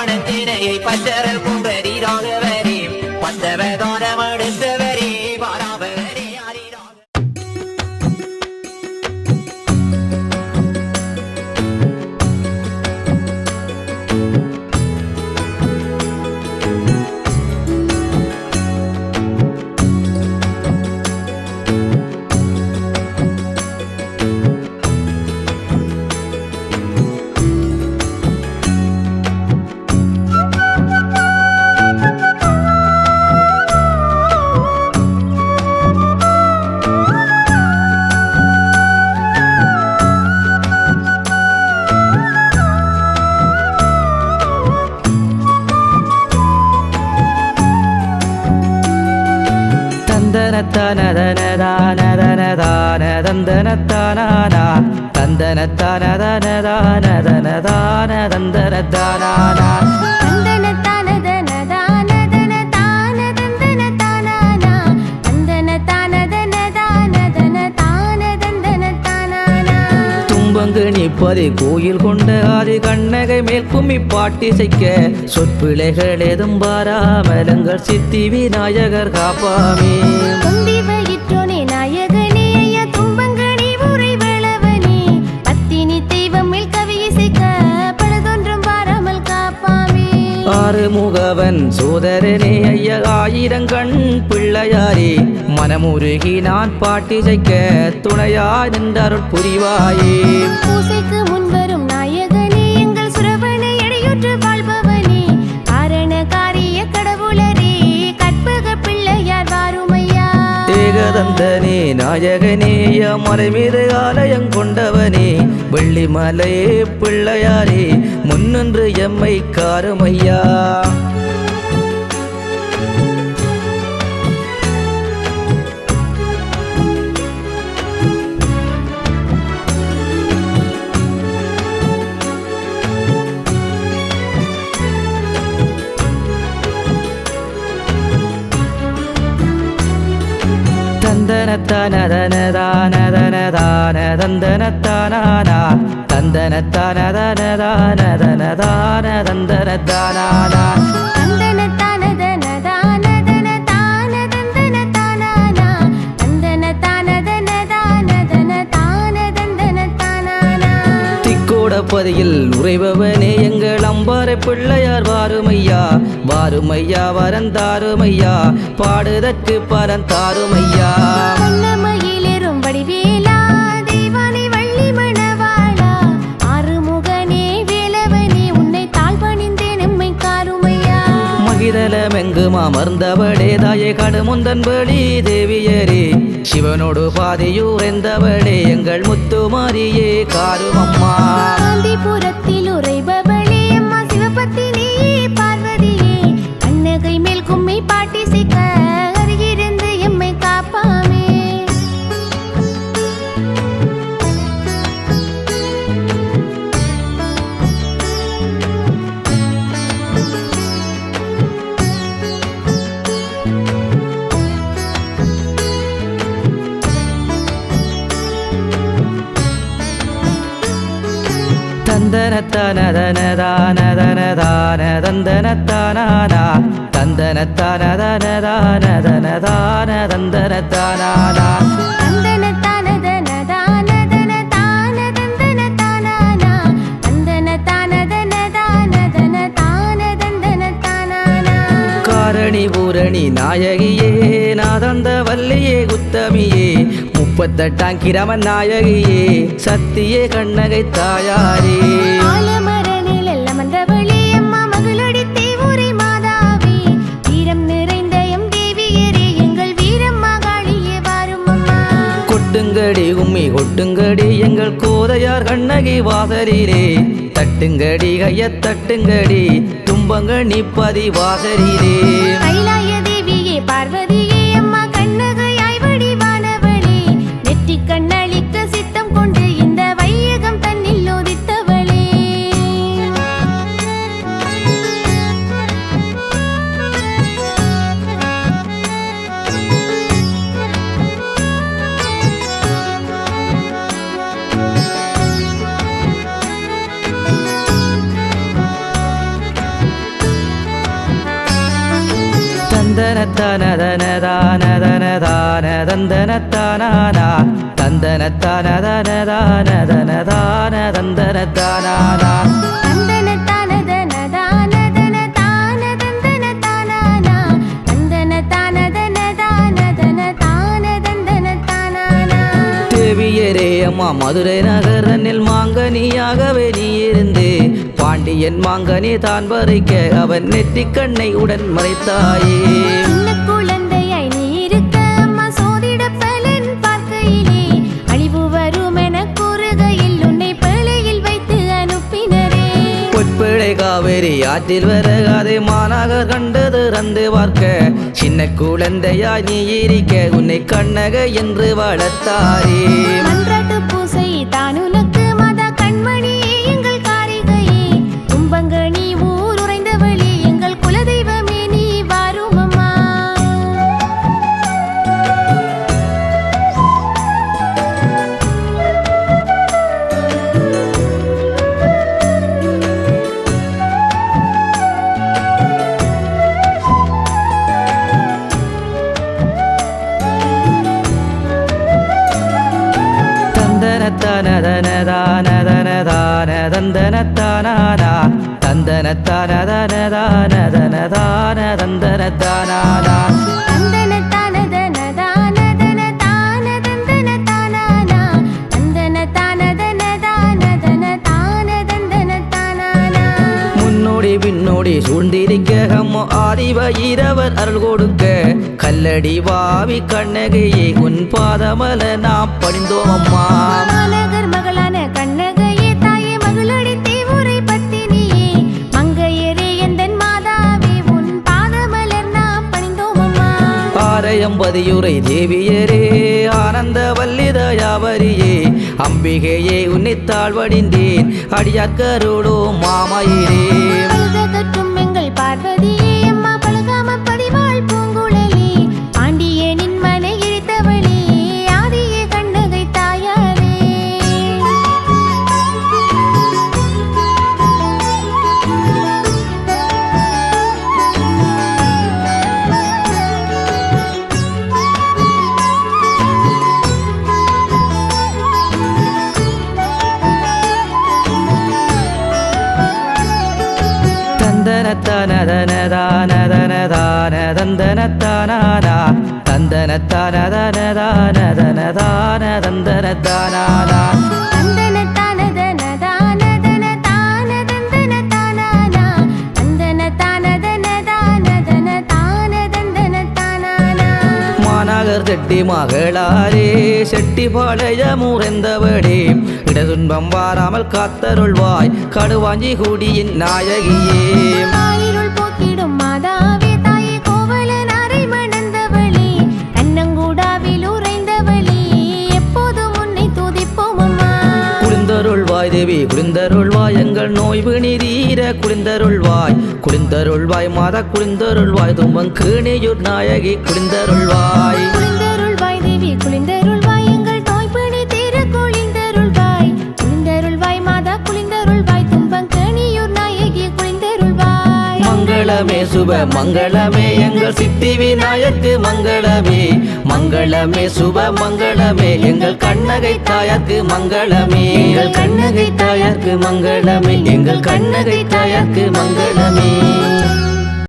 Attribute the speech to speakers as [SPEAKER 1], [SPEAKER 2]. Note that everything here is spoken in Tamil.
[SPEAKER 1] பணத்தினையை பச்சரல் கும்பரி
[SPEAKER 2] தந்தனத்தானதனதானதனதானதந்தனத்தானானா தந்தனத்தானதனதானதனதானதந்தனத்தானானா தும்பங்கு நிப்பதி கோயில் கொண்ட ஆதி கண்ணகை மேல் கும்மி பாட்டிசைக்க சொற்பிழைகள் ஏதும் பாராமலங்கள் சித்தி விநாயகர் காப்பாமே. ஆறு முகவன் சோதரனே ஐய ஆயிரங்கண் மனமுருகி நான் பாட்டிசைக்க துணையா நின்றருள் புரிவாயே.
[SPEAKER 3] பூசைக்கு முன்வரும் நாயகனே எங்கள் சுரவனை எடையுற்று வாழ்பவனே. காரண காரிய கடவுளரே கற்பக பிள்ளையார் வாருமையா.
[SPEAKER 2] நாயகனே ஆலயம் கொண்டவனே. வெள்ளிமலையே பிள்ளையாரே முன்னின்று எம்மை காருமையா. தந்தனத்தானதனதானதனதானதந்தனத்தானானா தந்தனத்தானதனதானதனதானதந்தனத்தானானா திக்கோடப்பதியில் உறைபவனே எங்கள் அம்பாறை பிள்ளையார் வாருமையா வாருமையா வரந்தாருமையா பாடுதற்கு பரந்தாருமையா. மகிதலமெங்கும் அமர்ந்தவளே தாயே கடுமுந்தன் பலி தேவியரே. சிவனோடு பாதையூர் எந்தவளே எங்கள் முத்துமாரியே காருமம்மா
[SPEAKER 3] காந்திபுரத்தில் உரை
[SPEAKER 2] தந்தனத்தானதனதானதனதானதந்தனத்தானானா. தந்தனத்தானதனதானதனதானதந்தனத்தானானா. காரணி பூரணி நாயகியே நாதந்த வல்லியே உத்தமியே முப்பத்தெட்டாம் கிரமன் நாயகியே சத்தியே கண்ணகை தாயாரே. கொட்டுங்கடி உம்மி கொட்டுங்கடி எங்கள் கோதையார் கண்ணகி வாசரிலே தட்டுங்கடி கைய தட்டுங்கடி தும்பங்கள் நிப்பதி வாசரிலே
[SPEAKER 3] கைலாய தேவியே பார்வதியே தானதந்தன தானானா
[SPEAKER 2] தேவியரே அம்மா மதுரை நகரனில் மாங்கனியாகவே நீ இருந்து. பாண்டியன் மாங்கனி தான் பறிக்க அவன் நெற்றிக் கண்ணை உடன் மறைத்தாயே. பெரியாற்றில் காவேரி ஆற்றில் மாநகர் கண்டது ரந்து பார்க்க. சின்ன குழந்தையாய் நீ இருக்க உன்னை கண்ணக என்று வளர்த்தாரே.
[SPEAKER 3] தானதந்தன தானானா
[SPEAKER 2] முன்னோடி பின்னோடி சூழ்ந்திருக்க அம்மோ ஆதிவயிரவர் அருள் கொடுக்க கல்லடி வாவி கண்ணகையே உன் பாதமல நாம் பணிந்தோம் அம்மா. ஆரையம்பதியுரை தேவியரே ஆனந்த வல்லிதயாவரியே அம்பிகையே உன்னித்தாள் வடிந்தேன் அடியாக்கருடோ மாமயிரே.
[SPEAKER 3] பழுத எங்கள் பார்வதியே தானதந்தன தானானா
[SPEAKER 2] மாநகர் செட்டி மகளாரே செட்டி பாளைய முறைந்தவடே இடதுன்பம் வாராமல் காத்தருள்வாய் கடுவாஞ்சி குடியின் நாயகியே. தேவி குளிந்தருள்வாய் எங்கள் நோய்வு வினிதீர குளிந்தருள்வாய் குளிந்தருள்வாய் மாதா குளிந்தருள்வாய் தும்பம் கீணியூர் நாயகி குளிந்தருள்வாய்
[SPEAKER 3] குளிந்தருள்வாய் தேவி குளிந்தருள்
[SPEAKER 2] மங்களமே சுப மங்களமே. எங்கள் சித்தி விநாயக்கு மங்களமே. மங்களமே சுப மங்களமே. எங்கள் கண்ணகை தாயாக்கு மங்களமே. எங்கள் கண்ணகை தாயாக்கு மங்களமே. எங்கள் கண்ணகை தாயாக்கு மங்களமே.